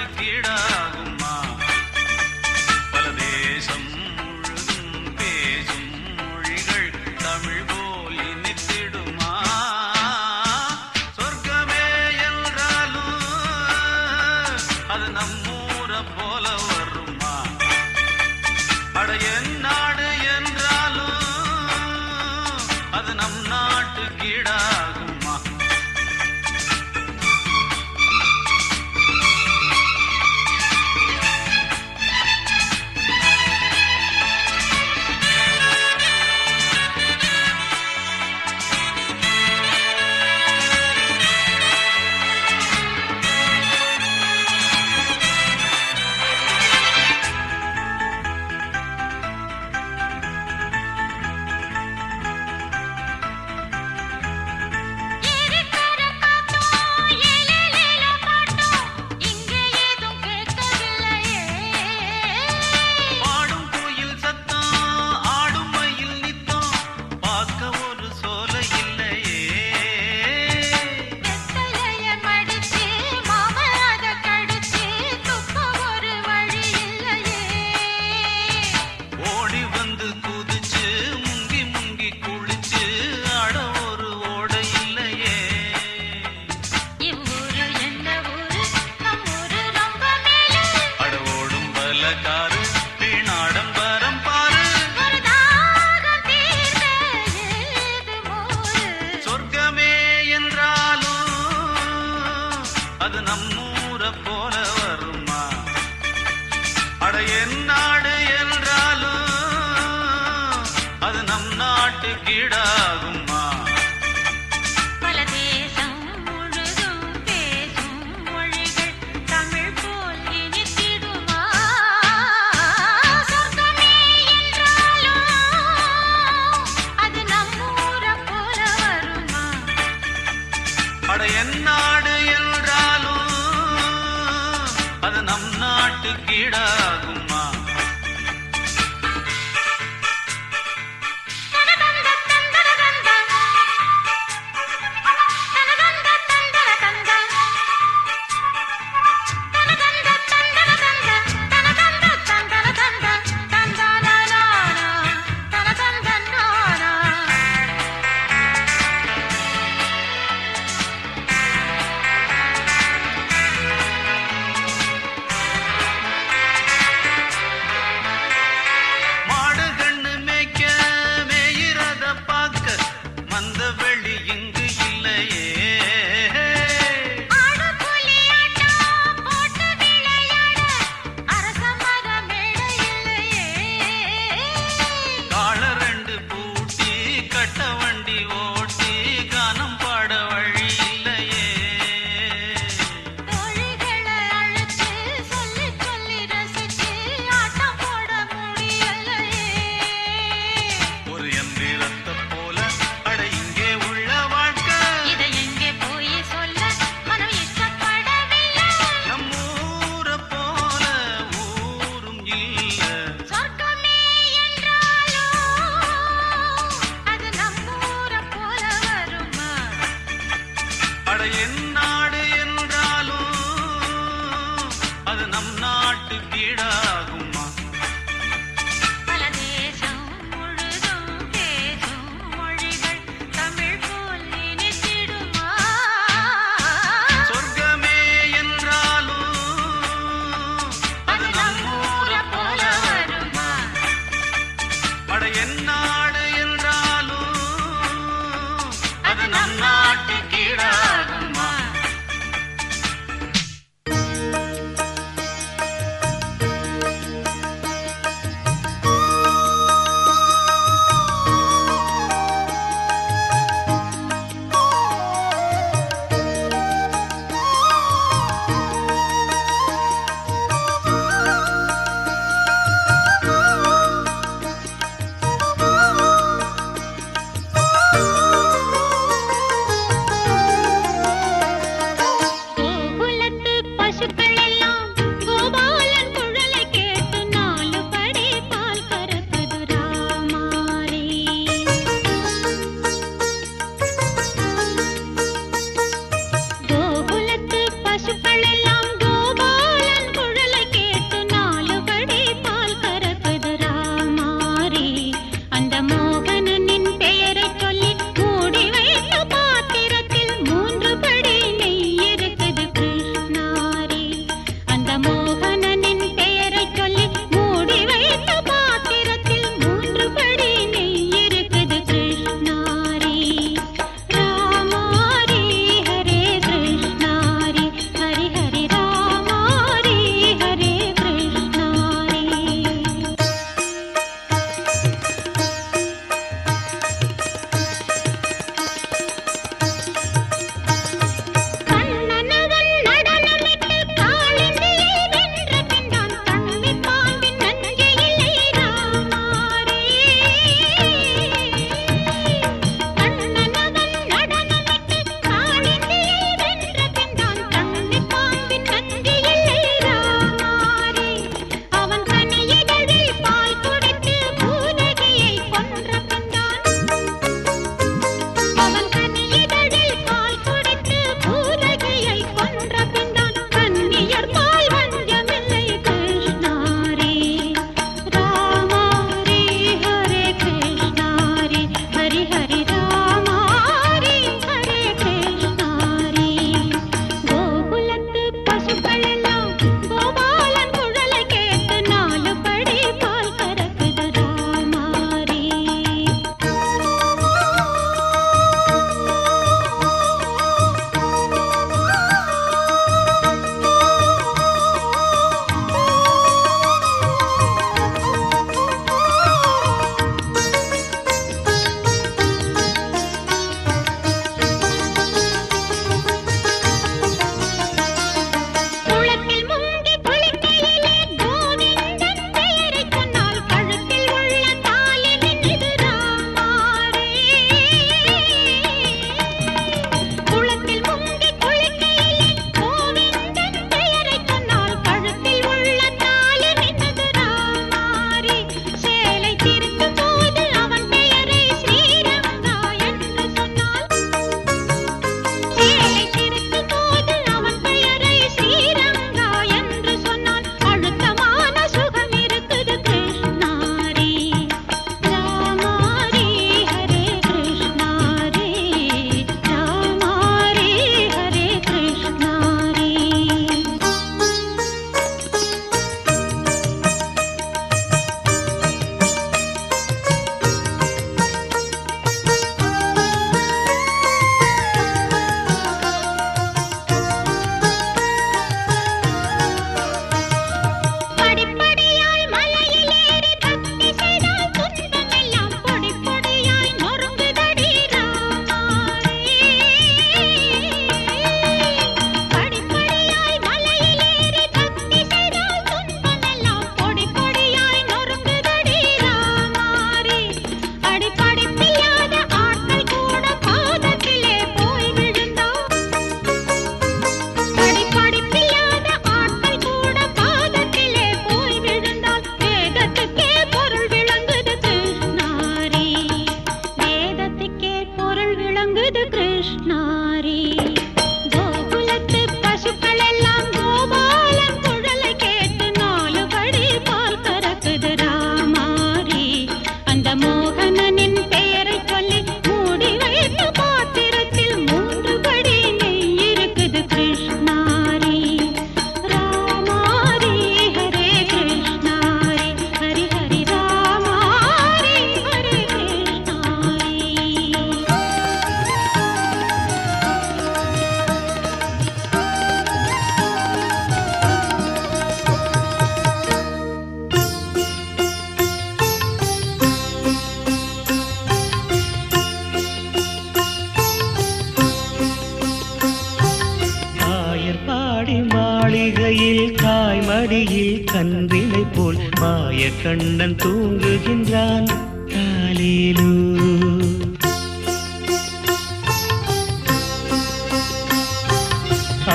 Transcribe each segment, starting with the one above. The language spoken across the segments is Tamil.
இருக்கிறார். அது கண்ணன் தூங்குகின்றான் தாலேலூ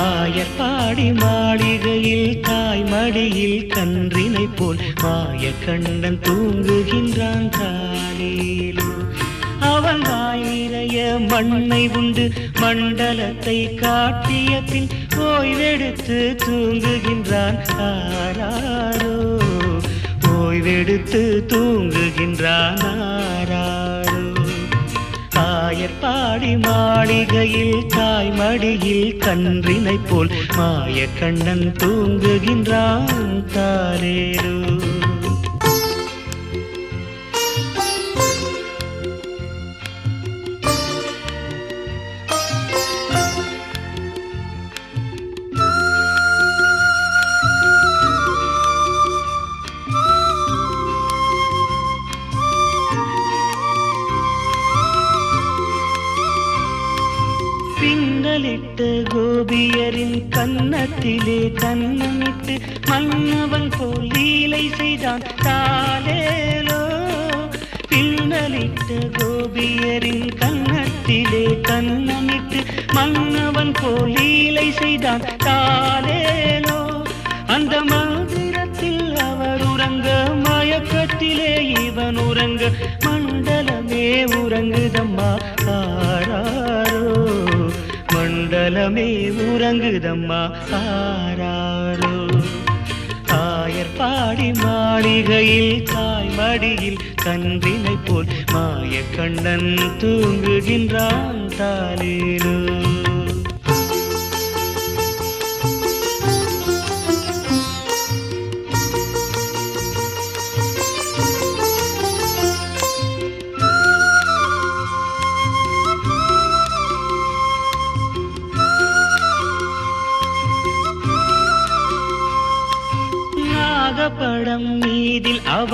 ஆயப்பாடி மாளிகையில் தாய் மடியில் கன்றினை போல் மாய கண்ணன் தூங்குகின்றான் தாலேலூ அவன் வாய் நிறைய மண்ணை உண்டு மண்டலத்தை காட்டிய பின் ஓய்வெடுத்து தூங்குகின்றான் ஆராரோ. ஓய்வெடுத்து தூங்குகின்றான் ஆராரோ. ஆயர்பாடி மாளிகையில் தாய் மடியில் கன்றினை போல் மாய கண்ணன் தூங்குகின்றான் தாரேரோ. பின்னலிட்டு கோபியரின் கன்னத்திலே கண்ணமிட்டு மன்னவன் போலீலை செய்தான். தாலேலோ அந்த மாதிரத்தில் அவர் உறங்க மயக்கத்திலே இவன் உறங்க மண்டலமே உறங்குதம்மா ஆராரோ. மண்டலமே உறங்குதம்மா ஆராரோ. ஆயர் பாடி மாளிகையில் தாய் மடியில் கன்றினை போல் மாய கண்ணன் தூங்குகின்றான் தாலேலோ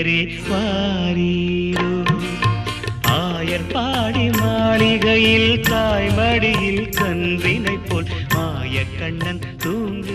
கோபியரே வாரீரோ. ஆயர்பாடி மாளிகையில் தாய் மடியில் கன்றினை போல் மாய கண்ணன் தூங்க